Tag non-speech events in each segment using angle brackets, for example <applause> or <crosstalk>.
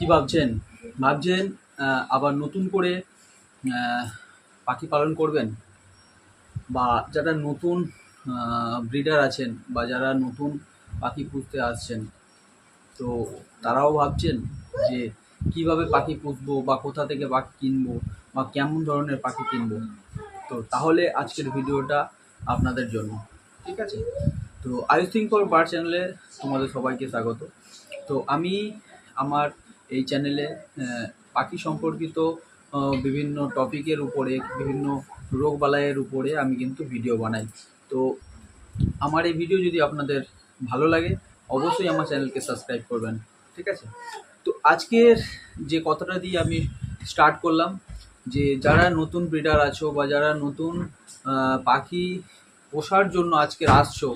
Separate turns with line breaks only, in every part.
কি ভাবছেন? ভাবছেন আবার নতুন করে পাখি পালন করবেন? বা যারা নতুন ব্রিডার আছেন বা যারা নতুন পাখি পুষতে আসছেন, তো তারাও ভাবছেন যে কীভাবে পাখি পুষবো বা কোথা থেকে পাখি কিনবো বা কেমন ধরনের পাখি কিনবো? তো তাহলে আজকের ভিডিওটা আপনাদের জন্য, ঠিক আছে? তো আই থিঙ্ক ফর বার চ্যানেলে তোমাদের সবাইকে স্বাগত। তো আমি, আমার এই চ্যানেলে পাখি সম্পর্কিত বিভিন্ন টপিকের উপরে, বিভিন্ন রোগবালাইয়ের উপরে আমি কিন্তু ভিডিও বানাই। তো আমার এই ভিডিও যদি আপনাদের ভালো লাগে, অবশ্যই আমার চ্যানেলকে সাবস্ক্রাইব করবেন, ঠিক আছে? তো আজকের যে কথাটা দিয়ে আমি স্টার্ট করলাম, যে যারা নতুন ব্রিডার আছো বা যারা নতুন পাখি পোষার জন্য আজকে আসছো,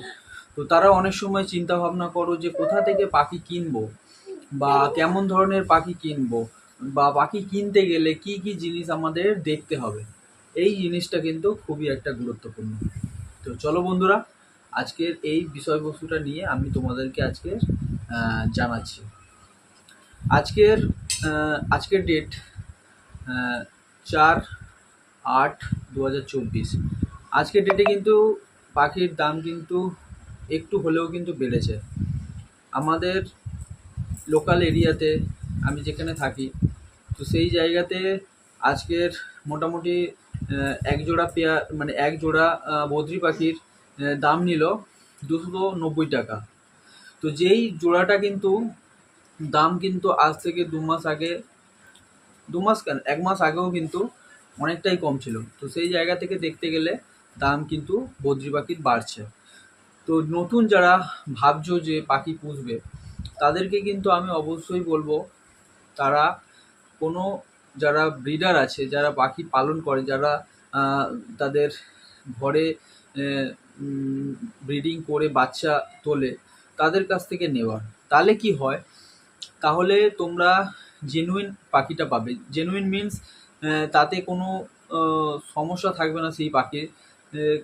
তো তারা অনেক সময় চিন্তা ভাবনা করো যে কোথা থেকে পাখি কিনবো। বা কেমন ধরনের পাখি কিনবো বা পাখি কিনতে গেলে কি কি জিনিস আমাদের দেখতে হবে, এই জিনিসটা কিন্তু খুবই একটা গুরুত্বপূর্ণ। তো চলো বন্ধুরা, আজকের এই বিষয়বস্তুটা নিয়ে আমি তোমাদেরকে আজকে জানাচ্ছি। আজকের আজকের ডেট চার আট দু হাজার চব্বিশ। আজকের ডেটে কিন্তু পাখির দাম কিন্তু একটু হলেও কিন্তু বেড়েছে। আমাদের লোকাল এরিয়াতে আমি যেখানে থাকি, তো সেই জায়গাতে আজকের মোটামুটি এক জোড়া পেয়ার মানে এক জোড়া বদ্রি পাখির দাম নিল দুশো নব্বই টাকা। তো যেই জোড়াটা কিন্তু, দাম কিন্তু আজ থেকে দু মাস আগে, দু মাস কেন, এক মাস আগেও কিন্তু অনেকটাই কম ছিল। তো সেই জায়গা থেকে দেখতে গেলে দাম কিন্তু বদ্রি পাখির বাড়ছে। তো নতুন যারা ভাবছ যে পাখি পুষবে তাদেরকে কিন্তু আমি অবশ্যই বলব, তারা কোনো যারা ব্রিডার আছে, যারা পাখি পালন করে, যারা তাদের ঘরে ব্রিডিং করে বাচ্চা তোলে, তাদের কাছ থেকে নেওয়ার তাহলে কি হয়? তাহলে তোমরা জেনুইন পাখিটা পাবে। জেনুইন মিনস তাতে কোনো সমস্যা থাকবে না সেই পাখির।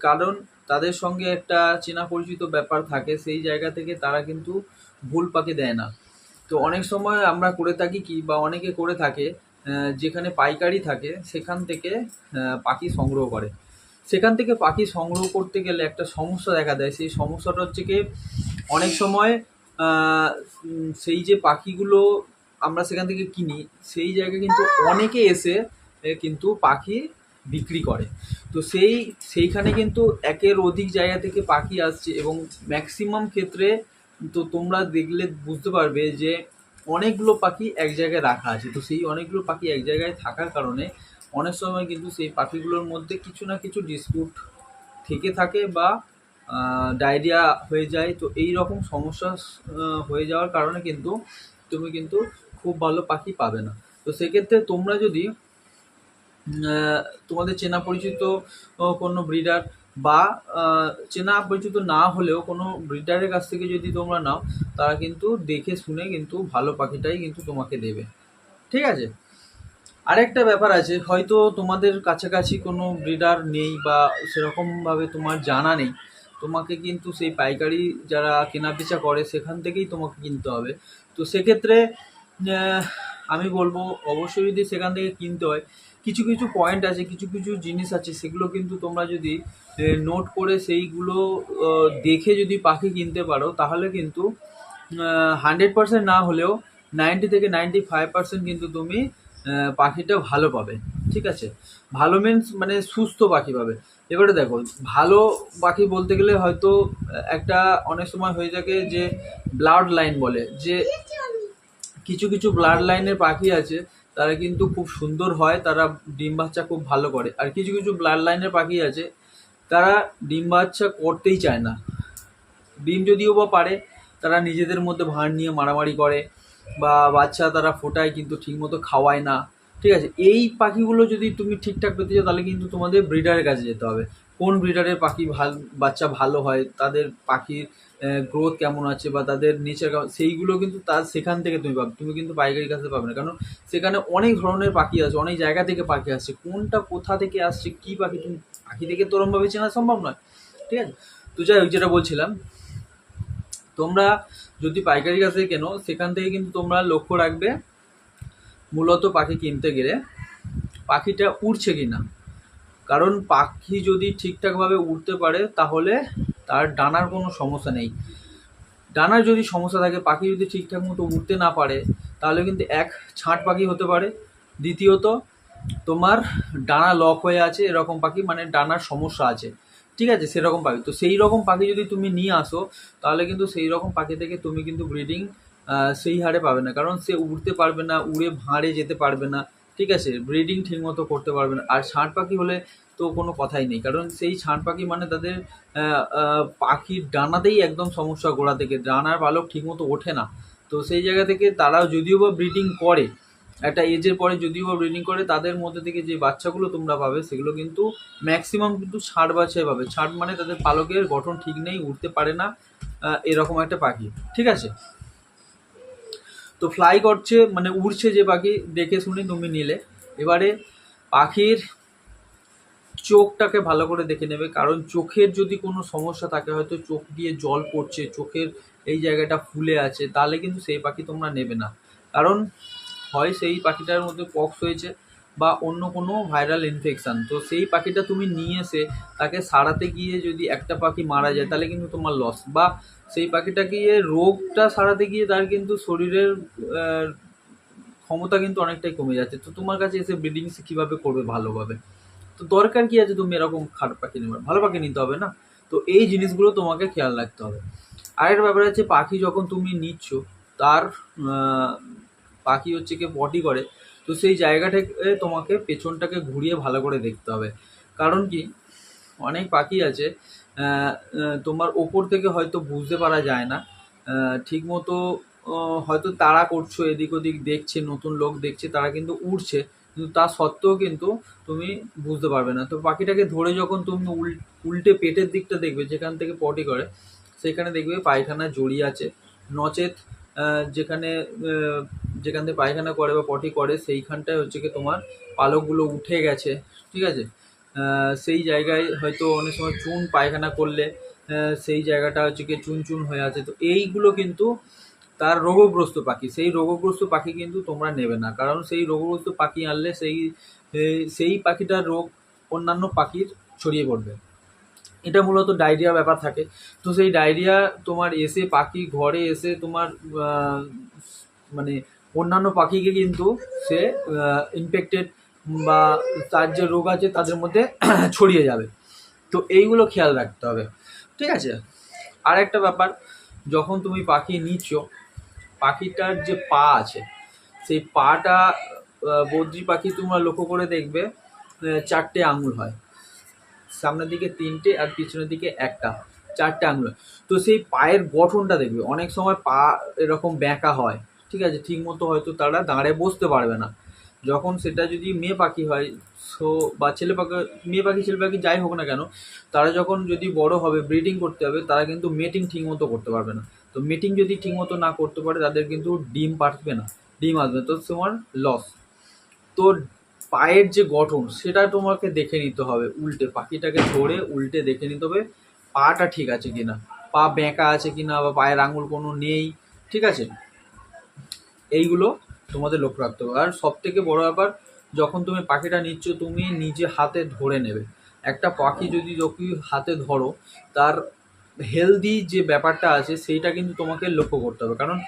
কারণ তাদের সঙ্গে একটা চেনা পরিচিত ব্যাপার থাকে, সেই জায়গা থেকে তারা কিন্তু ভুল পাখি দেয় না। তো অনেক সময় আমরা করে থাকি কি বা অনেকে করে থাকে যেখানে পাইকারি থাকে, সেখান থেকে পাখি সংগ্রহ করে। সেখান থেকে পাখি সংগ্রহ করতে গেলে একটা সমস্যা দেখা দেয়। সেই সমস্যাটা হচ্ছে কি, অনেক সময় সেই যে পাখিগুলো আমরা সেখান থেকে কিনি, সেই জায়গায় কিন্তু অনেকে এসে কিন্তু পাখি বিক্রি করে। তো সেই, সেইখানে কিন্তু একের অধিক জায়গা থেকে পাখি আসছে এবং ম্যাক্সিমাম ক্ষেত্রে তো তোমরা দেখলে বুঝতে পারবে যে অনেকগুলো পাখি এক জায়গায় রাখা আছে। তো সেই অনেকগুলো পাখি এক জায়গায় থাকার কারণে অনেক সময় কিন্তু সেই পাখিগুলোর মধ্যে কিছু না কিছু ডিসপিউট থেকে থাকে বা ডায়রিয়া হয়ে যায়। তো এই রকম সমস্যা হয়ে যাওয়ার কারণে কিন্তু তুমি কিন্তু খুব ভালো পাখি পাবে না। তো সেক্ষেত্রে তোমরা যদি তোমাদের চেনা পরিচিত কোনো ব্রিডার বা চেনা পরিচিত না হলেও কোনো ব্রিডারের কাছ থেকে যদি তোমরা নাও, তারা কিন্তু দেখে শুনে কিন্তু ভালো পাখিটাই কিন্তু তোমাকে দেবে। ঠিক আছে? আরেকটা ব্যাপার আছে, হয়তো তোমাদের কাছাকাছি কোনো ব্রিডার নেই বা সেরকমভাবে তোমার জানা নেই, তোমাকে কিন্তু সেই পাইকারি যারা কেনা কেনাবেচা করে সেখান থেকেই তোমাকে কিনতে হবে। তো সেক্ষেত্রে আমি বলব, অবশ্যই যদি সেখান থেকে কিনতে হয় কিছু কিছু পয়েন্ট আছে, কিছু কিছু জিনিস আছে, সেগুলো কিন্তু তোমরা যদি নোট করে সেইগুলো দেখে যদি পাখি কিনতে পারো, তাহলে কিন্তু হান্ড্রেড পার্সেন্ট না হলেও নাইনটি থেকে নাইনটি ফাইভ পার্সেন্ট কিন্তু তুমি পাখিটা ভালো পাবে, ঠিক আছে? ভালো মিন্স মানে সুস্থ পাখি পাবে। এবারে দেখো, ভালো পাখি বলতে গেলে হয়তো একটা অনেক সময় হয়ে থাকে যে ব্লাড লাইন বলে, যে কিছু কিছু ব্লাড লাইনের পাখি আছে তারা কিন্তু খুব সুন্দর হয়, তারা ডিম বাচ্চা খুব ভালো করে। আর কিছু কিছু ব্লাড লাইনের পাখি আছে, তারা ডিম বাচ্চা করতেই চায় না। ডিম যদিও বা পারে, তারা নিজেদের মধ্যে ভাঁড় নিয়ে মারামারি করে বা বাচ্চা তারা ফোটায় কিন্তু ঠিকমতো খাওয়ায় না। ঠিক আছে, এই পাখিগুলো যদি তুমি ঠিকঠাক পেতে চাও, তাহলে কিন্তু তোমাদের ব্রিডারের কাছে যেতে হবে। কোন ব্রিডারের পাখি ভালো, বাচ্চা ভালো হয়, তাদের পাখির গ্রোথ কেমন আছে বা তাদের নেচার সেইগুলো কিন্তু তার সেখান থেকে তুমি পাবে, তুমি কিন্তু পাইকারি কাছে পাবে না। কারণ সেখানে অনেক ধরনের পাখি আছে, অনেক জায়গা থেকে পাখি আসছে, কোনটা কোথা থেকে আসছে, কী পাখি তুমি, পাখি থেকে তো ওরমভাবে চেনা সম্ভব নয়, ঠিক আছে? তো যাই হোক, যেটা বলছিলাম, তোমরা যদি পাইকারি কাছে কেনো, সেখান থেকে কিন্তু তোমরা লক্ষ্য রাখবে, মূলত পাখি কিনতে গেলে পাখিটা উড়ছে কি না কারণ পাখি যদি ঠিকঠাকভাবে উড়তে পারে, তাহলে তার ডানার কোনো সমস্যা নেই। ডানার যদি সমস্যা থাকে, পাখি যদি ঠিকঠাক মতো উঠতে না পারে, তাহলে কিন্তু এক ছাঁট পাখি হতে পারে। দ্বিতীয়ত, তোমার ডানা লক হয়ে আছে এরকম পাখি মানে ডানার সমস্যা আছে। ঠিক আছে, সেরকম পাখি। তো সেই রকম পাখি যদি তুমি নিয়ে আসো, তাহলে কিন্তু সেই রকম পাখি থেকে তুমি কিন্তু ব্রিডিং সেই হারে পাবে না। কারণ সে উড়তে পারবে না, উড়ে ভাঁড়ে যেতে পারবে না। ঠিক আছে ব্রিডিং ঠিকমতো করতে পারবে না। আর ষাঁড় পাখি হলে তো কোনো কথাই নেই। কারণ সেই ষাঁড় পাখি মানে তাদের পাখির ডানাতেই একদম সমস্যা গোড়া থেকে। ডানার পালক ঠিকমতো ওঠে না। তো সেই জায়গা থেকে তারাও যদিও বা ব্রিডিং করে, একটা এজের পরে যদিও বা ব্রিডিং করে, তাদের মধ্যে থেকে যে বাচ্চাগুলো তোমরা পাবে, সেগুলো কিন্তু ম্যাক্সিমাম কিন্তু ষাঁড় বাচ্চাই পাবে। ষাঁড় মানে তাদের পালকের গঠন ঠিক নেই, উঠতে পারে না এরকম একটা পাখি। ঠিক আছে? তো ফ্লাই করছে মানে উড়ছে যে পাখি, দেখে শুনে তুমি নিলে। এবারে পাখির চোখটাকে ভালো করে দেখে নেবে। কারণ চোখের যদি কোনো সমস্যা থাকে, হয়তো চোখ দিয়ে জল পড়ছে, চোখের এই জায়গাটা ফুলে আছে, তাহলে কিন্তু সেই পাখি তোমরা নেবে না। কারণ হয় সেই পাখিটার মধ্যে পক্স হয়েছে বা অন্য কোনো ভাইরাল ইনফেকশান তো সেই পাখিটা তুমি নিয়ে এসে তাকে সারাতে গিয়ে যদি একটা পাখি মারা যায়, তাহলে কিন্তু তোমার লস বা সেই পাখিটা গিয়ে রোগটা সারাতে গিয়ে তার কিন্তু শরীরের ক্ষমতা কিন্তু অনেকটাই কমে যাচ্ছে। তো তোমার কাছে এসে ব্রিডিং কীভাবে করবে ভালোভাবে? তো দরকার কি আছে তুমি এরকম খারাপ পাখি নেবে? ভালো পাখি নিতে হবে না? তো এই জিনিসগুলো তোমাকে খেয়াল রাখতে হবে। আরেকটা ব্যাপার হচ্ছে পাখি যখন তুমি নিচ্ছ, তার পাখি হচ্ছে কি পটি করে, তো সেই জায়গাটাকে তোমাকে পেছনটাকে ঘুরিয়ে ভালো করে দেখতে হবে। কারণ কি? অনেক পাখি আছে তোমার ওপর থেকে হয়তো বুঝতে পারা যায় না। ঠিক মতো হয়তো তাড়া করছ, এদিক ওদিক দেখছে, নতুন লোক দেখছে, তারা কিন্তু উড়ছে। কিন্তু তা সত্ত্বেও কিন্তু তুমি বুঝতে পারবে না। তো পাখিটাকে ধরে যখন তুমি উল উল্টে পেটের দিকটা দেখবে, যেখান থেকে পটি করে, সেখানে দেখবে পায়খানা জড়িয়ে আছে। নচেত যেখানে যেখান থেকে পায়খানা করে বা পটি করে, সেইখানটায় হচ্ছে কি তোমার পালকগুলো উঠে গেছে। ঠিক আছে? সেই জায়গায় হয়তো অনেক সময় চুন পায়খানা করলে সেই জায়গাটা হচ্ছে কি চুন চুন হয়ে আছে। তো এইগুলো কিন্তু তার রোগগ্রস্ত পাখি, সেই রোগগ্রস্ত পাখি কিন্তু তোমরা নেবে না। কারণ সেই রোগগ্রস্ত পাখি আনলে সেই সেই পাখিটার রোগ অন্যান্য পাখির ছড়িয়ে পড়বে। এটা মূলত ডায়রিয়া ব্যাপার থাকে। তো সেই ডায়রিয়া তোমার এসে পাখি ঘরে এসে তোমার মানে অন্যান্য পাখিকে কিন্তু সে ইনফেক্টেড বা তার যে রোগ আছে তাদের মধ্যে <clears throat> ছড়িয়ে যাবে। তো এইগুলো খেয়াল রাখতে হবে। ঠিক আছে? আর একটা ব্যাপার, যখন তুমি পাখি নিচ্ছ পাখিটার যে পা আছে, সেই পাটা বদ্রি পাখি তোমরা লক্ষ্য করে দেখবে চারটে আঙুল হয়। সামনের দিকে তিনটে আর পিছনের দিকে একটা, চারটে আঙুল। তো সেই পায়ের গঠনটা দেখবে, অনেক সময় পা এরকম ব্যাঁকা হয়, ঠিক আছে? ঠিক মতো হয়তো তারা দাঁড়ে বসতে পারবে না। যখন সেটা যদি মেয়ে পাখি হয়, সো বা ছেলে পাখি, মেয়ে পাখি, ছেলে পাখি যাই হোক না কেন, তারা যখন যদি বড় হবে, ব্রিডিং করতে হবে, তারা কিন্তু মেটিং ঠিক মতো করতে পারবে না। তো মিটিং যদি ঠিকমতো না করতে পারে, তাদের কিন্তু ডিম পারবে না। ডিম আসবে, তো তোমার লস তো পায়ের যে গঠন, সেটা তোমাকে দেখে নিতে হবে উল্টে। পাখিটাকে ধরে উল্টে দেখে নিতে হবে, পাটা ঠিক আছে কিনা। পা বেঁকা আছে কিনা বা পায়ের আঙুল কোনো নেই, ঠিক আছে? এইগুলো তোমাদের লক্ষ্য রাখতে হবে। আর সব থেকে বড় ব্যাপার, যখন তুমি পাখিটা নিচ্ছ, তুমি নিজে হাতে ধরে নেবে। একটা পাখি যদি যখন হাতে ধরো, তার হেলদি যে ব্যাপারটা আছে, সেইটা কিন্তু তোমাকে লক্ষ্য করতে হবে। কারণ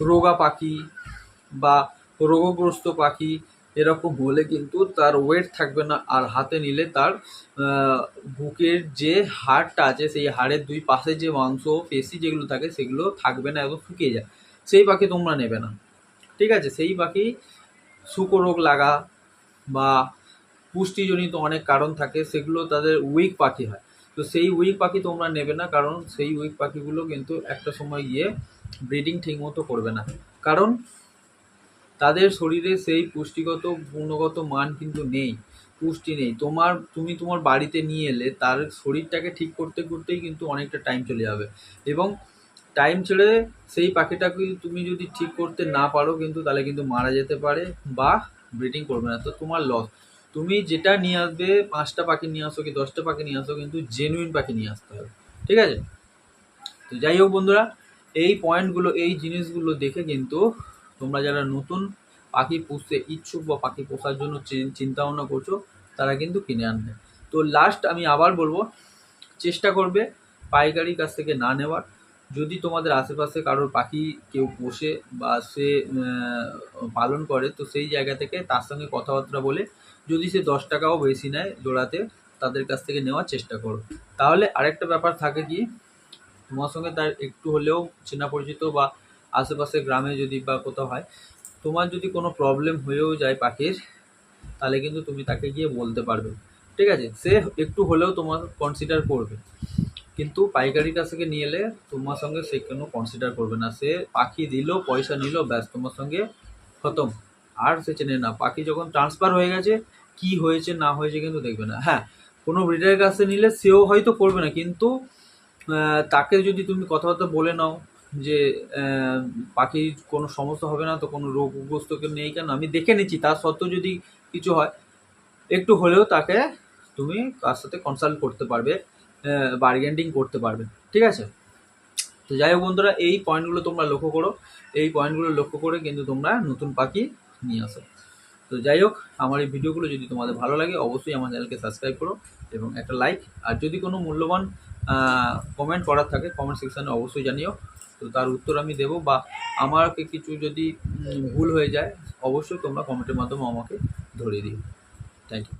রোগা পাখি বা রোগগ্রস্ত পাখি এরকম হলে কিন্তু তার ওয়েট থাকবে না আর হাতে নিলে তার বুকের যে হাড়টা আছে, সেই হাড়ের দুই পাশে যে মাংস, পেশি যেগুলো থাকে, সেগুলো থাকবে না একদম শুকিয়ে যায়। সেই পাখি তোমরা নেবে না। ঠিক আছে? সেই পাখি শুকো রোগ লাগা বা পুষ্টিজনিত অনেক কারণ থাকে, সেগুলো তাদের উইক পাখি হয়। তো সেই উইক পাখি তোমরা নেবে না, কারণ সেই উইক পাখিগুলো কিন্তু একটা সময় গিয়ে ব্রিডিং ঠিকমতো করবে না। কারণ তাদের শরীরে সেই পুষ্টিগত, গুণগত মান কিন্তু নেই, পুষ্টি নেই। তোমার, তুমি তোমার বাড়িতে নিয়ে এলে তার শরীরটাকে ঠিক করতে করতেই কিন্তু অনেকটা টাইম চলে যাবে। এবং টাইম ছেড়ে সেই পাখিটাকে তুমি যদি ঠিক করতে না পারো কিন্তু তাহলে কিন্তু মারা যেতে পারে বা ব্রিডিং করবে না। তো তোমার লস তুমি যেটা নিয়ে আসবে, পাঁচটা পাখি নিয়ে আসো কি দশটা পাখি নিয়ে আসো, কিন্তু জেনুইন পাখি নিয়ে আসতে হবে। ঠিক আছে? তো যাই হোক বন্ধুরা, এই পয়েন্টগুলো এই জিনিসগুলো দেখে কিন্তু তোমরা যারা নতুন পাখি পুষতে ইচ্ছুক বা পাখি পোষার জন্য চিন্তা ভাবনা করছ, তারা কিন্তু কিনে আনবে। তো লাস্ট আমি আবার বলব, চেষ্টা করবে পাইকারি কাছ থেকে না নেওয়ার। যদি তোমাদের আশেপাশে কারোর পাখি কেউ পোষে বা সে পালন করে, তো সেই জায়গা থেকে তার সঙ্গে কথাবার্তা বলে যদি সে দশ টাকাও বেশি নেয় জোড়াতে, তাদের কাছ থেকে নেওয়ার চেষ্টা করো। তাহলে আরেকটা ব্যাপার থাকে কি, তোমার সঙ্গে তার একটু হলেও চেনা পরিচিত বা আশেপাশে গ্রামে যদি বা কোথাও হয়, তোমার যদি কোনো প্রবলেম হয়েও যায় পাখির, তাহলে কিন্তু তুমি তাকে গিয়ে বলতে পারবে। ঠিক আছে? সে একটু হলেও তোমার কনসিডার করবে। কিন্তু পাইকারি কাছ থেকে নিয়ে এলে তোমার সঙ্গে সে কোনো কনসিডার করবে না। সে পাখি দিল, পয়সা নিল, ব্যাস তোমার সঙ্গে খতম। আর সে চেনে না। পাখি যখন ট্রান্সফার হয়ে গেছে, কি হয়েছে, না হয়েছে কিন্তু দেখবে না। হ্যাঁ কোনো ব্রিডারের কাছে নিলে সেও হয়তো করবে না, কিন্তু তাকে যদি তুমি কথাবার্তা বলে নাও যে পাখির কোনো সমস্যা হবে না, তো কোনো রোগগ্রস্ত নেই কেন? আমি দেখে নিচ্ছি তার সত্ত্বেও যদি কিছু হয়, একটু হলেও তাকে তুমি তার সাথে কনসাল্ট করতে পারবে বার্গেন্ডিং করতে পারবে। ঠিক আছে? তো যাই হোক বন্ধুরা, এই পয়েন্টগুলো তোমরা লক্ষ্য করো। এই পয়েন্টগুলো লক্ষ্য করে কিন্তু তোমরা নতুন পাখি নিয়ে আসো। তো যাই হোক, আমার এই ভিডিওগুলো যদি তোমাদের ভালো লাগে, অবশ্যই আমার চ্যানেলকে সাবস্ক্রাইব করো এবং একটা লাইক আর যদি কোনো মূল্যবান কমেন্ট করার থাকে কমেন্ট সেকশানে অবশ্যই জানিও। তো তার উত্তর আমি দেবো বা আমাকে কিছু যদি ভুল হয়ে যায়, অবশ্যই তোমরা কমেন্টের মাধ্যমে আমাকে ধরিয়ে দিও। Thank you